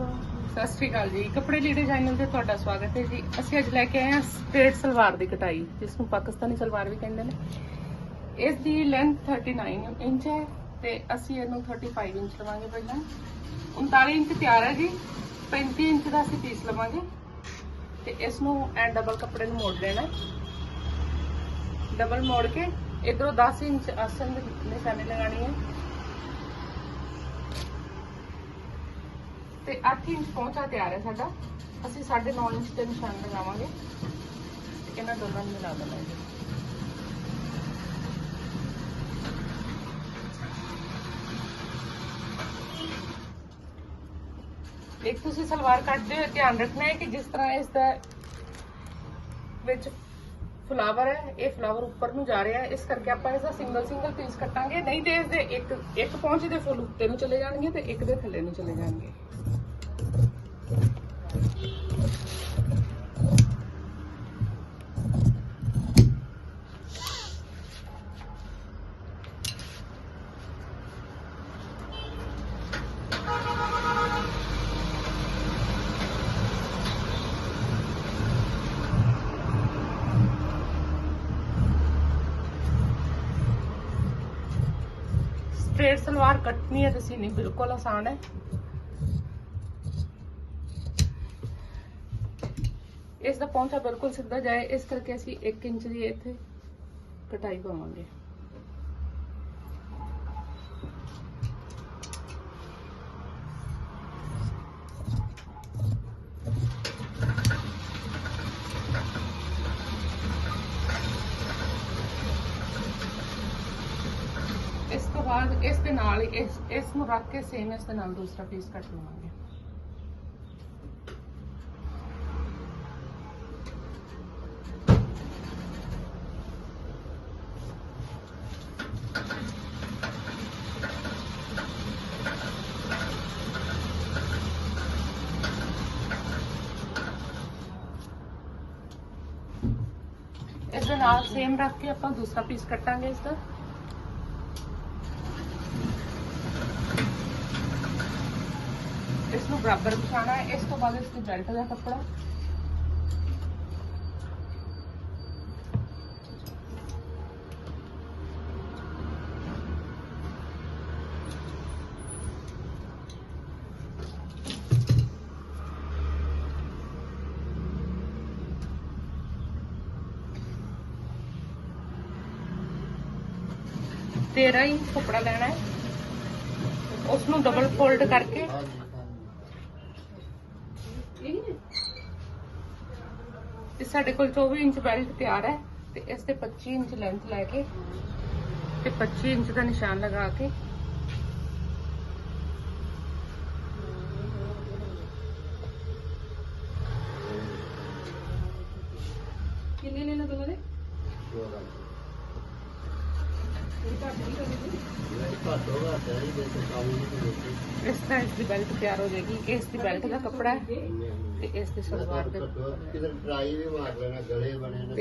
ਸਤਿ ਸ਼੍ਰੀ ਅਕਾਲ ਜੀ। ਕੱਪੜੇ ਲੀੜੇ ਚੈਨਲ ਤੇ ਤੁਹਾਡਾ ਸਵਾਗਤ ਹੈ ਜੀ। ਅਸੀਂ ਅੱਜ ਲੈ ਕੇ ਆਏ ਹਾਂ ਸਟ੍ਰੇਟ ਸਲਵਾਰ ਦੀ ਕਟਾਈ, ਜਿਸ ਨੂੰ ਪਾਕਿਸਤਾਨੀ ਸਲਵਾਰ ਵੀ ਕਹਿੰਦੇ ਨੇ। ਇਸ ਦੀ ਲੈਂਥ 39 ਇੰਚ ਹੈ ਤੇ ਅਸੀਂ ਇਹਨੂੰ 35 ਇੰਚ ਲਵਾਂਗੇ ਪਹਿਲਾਂ। 39 ਇੰਚ ਤਿਆਰ ਹੈ ਜੀ। 35 ਇੰਚ ਦਾ ਅਸੀਂ ਪੀਸ ਲਵਾਂਗੇ। ਤੇ ਇਸ ਨੂੰ ਐ ਡਬਲ ਕੱਪੜੇ ਨੂੰ ਮੋੜ ਦੇਣਾ ਡਬਲ ਮੋੜ ਕੇ ਇਧਰੋਂ 10 ਇੰਚ ਆਸਨ ਦੇ ਨਿਸ਼ਾਨੀ ਲਗਾਣੀ ਹੈ। ਤੇ 8 ਇੰਚ ਪਹੁੰਚਾ ਤਿਆਰ ਹੈ ਸਾਡਾ। ਅਸੀਂ 9.5 ਇੰਚ ਤੇ ਨਿਸ਼ਾਨ ਲਗਾਵਾਂਗੇ। ਤੇ ਇਹਨਾਂ ਦੋਨਾਂ ਨੂੰ ਮਿਲਾ ਦੇਵਾਂਗੇ ਇੱਕ ਤੁਸੀਂ ਸਲਵਾਰ ਕੱਟਦੇ ਹੋਏ ਧਿਆਨ ਰੱਖਣਾ ਹੈ ਕਿ ਜਿਸ ਤਰ੍ਹਾਂ ਇਸ ਦਾ ਵਿੱਚ ਫਲਾਵਰ ਹੈ, ਇਹ ਫਲਾਵਰ ਉੱਪਰ ਨੂੰ ਜਾ ਰਿਹਾ ਹੈ। ਇਸ ਕਰਕੇ ਆਪਾਂ ਇਸ ਦਾ ਸਿੰਗਲ ਸਿੰਗਲ ਪੀਸ ਕੱਟਾਂਗੇ। ਨਹੀਂ ਤੇ ਇਸ ਦੇ ਇੱਕ ਇੱਕ ਪਹੁੰਚ ਦੇ ਫੁੱਲ ਉੱਤੇ ਨੂੰ ਚਲੇ ਜਾਣਗੇ ਤੇ ਇੱਕ ਦੇ ਥੱਲੇ ਨੂੰ ਚਲੇ ਜਾਣਗੇ। ਸਟ੍ਰੇਟ ਸਲਵਾਰ ਕੱਟਣੀ ਹੈ ਤੇ ਸੀਨੀ ਬਿਲਕੁਲ ਆਸਾਨ ਹੈ। ਇਸ ਦਾ ਪਹੁੰਚਾ ਬਿਲਕੁਲ ਸਿੱਧਾ ਜਾਏ, ਇਸ ਕਰਕੇ ਅਸੀਂ 1 ਇੰਚ ਦੀ ਇੱਥੇ ਕਟਾਈ ਪਾਵਾਂਗੇ। ਇਸ ਤੋਂ ਬਾਅਦ ਇਸ ਦੇ ਨਾਲ ਹੀ ਇਸ ਇਸ ਨੂੰ ਰੱਖ ਕੇ ਸੇਮ ਇਸ ਦੇ ਨਾਲ ਦੂਸਰਾ ਪੀਸ ਕੱਟ ਲਵਾਂਗੇ। ਇਸ ਦੇ ਨਾਲ ਸੇਮ ਰੱਖ ਕੇ ਆਪਾਂ ਦੂਸਰਾ ਪੀਸ ਕੱਟਾਂਗੇ ਇਸ ਦਾ ਇਸ ਨੂੰ ਬਰਾਬਰ ਵਿਛਾਣਾ ਹੈ ਇਸ ਤੋਂ ਬਾਅਦ ਇਸ ਤੇ ਬੈਲਟ ਦਾ ਕੱਪੜਾ ਤੇਰਾਂ ਇੰਚ ਕੱਪੜਾ ਲੈਣਾ ਹੈ ਉਸ ਨੂੰ ਡਬਲ ਫੋਲਡ ਕਰਕੇ ਤੇ ਸਾਡੇ ਕੋਲ 24 ਇੰਚ ਬੈਲਟ ਤਿਆਰ ਹੈ ਤੇ ਇਸ ਤੇ 25 ਇੰਚ ਲੈਂਥ ਲੈ ਕੇ ਤੇ 25 ਇੰਚ ਦਾ ਨਿਸ਼ਾਨ ਲਗਾ ਕੇ ਕਿੰਨੇ ਲੈਣਾ ਦੋਨਾਂ ਦੇ ਇਸ ਤਰ੍ਹਾਂ ਇਸ ਦੀ ਬੈਲਟ ਤਿਆਰ ਹੋ ਜਾਏਗੀ, ਇਸ ਦੀ ਬੈਲਟ ਦਾ ਕੱਪੜਾ ਹੈ ਤੇ ਇਸ ਦੀ ਸਲਵਾਰ ਦੇ ਕਿਧਰ ਟਰਾਈ ਵੀ ਮਾਰ ਲੈਣਾ, ਗਲੇ ਬਣੇ ਨੇ।